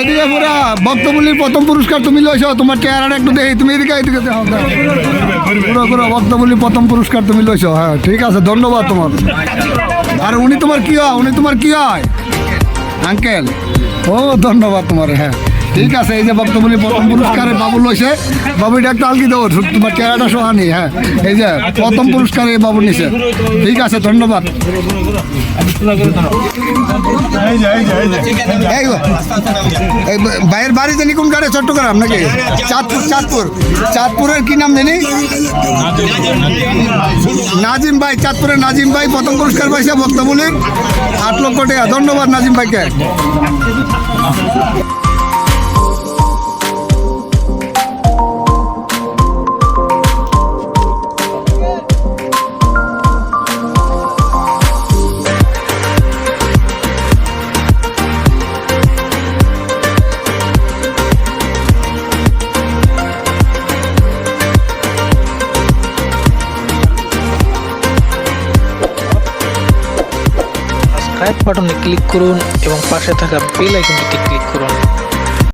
এদিকে প্রথম পুরস্কার তুমি লইছ তোমার চেহারাটা একটু দেখি, তুমি এদিকে এদিকে দেখো। পুরো পুরো বক্তবলির প্রথম পুরস্কার তুমি লইছ হ্যাঁ ঠিক আছে, ধন্যবাদ তোমার। আর উনি তোমার কি হয়? উনি তোমার কি হয়? আঙ্কেল? ও, ধন্যবাদ তোমার হ্যাঁ। ঠিক আছে, এই যে বক্তব্যলি প্রথম পুরস্কারে বাবু লইছে। বাবু, এটা একটু আলগি দেবো তোমার চেহারাটা সোহানি হ্যাঁ। এই যে প্রথম পুরস্কারে বাবু নিছে। ঠিক আছে, ধন্যবাদ। ভাইয়ের বাড়ি জানি কোন গাড়ি চট্টগ্রাম নাকি? চাঁদপুর চাঁদপুর। চাঁদপুরের কি নাম জানি? নাজিম ভাই, চাঁদপুরের নাজিম ভাই প্রথম পুরস্কার পাইছে বক্তব্যলি আট লক্ষ টাকা। ধন্যবাদ নাজিম ভাইকে। সাবস্ক্রাইব বাটনে ক্লিক করুন এবং পাশে থাকা বেল আইকনটিতে ক্লিক করুন।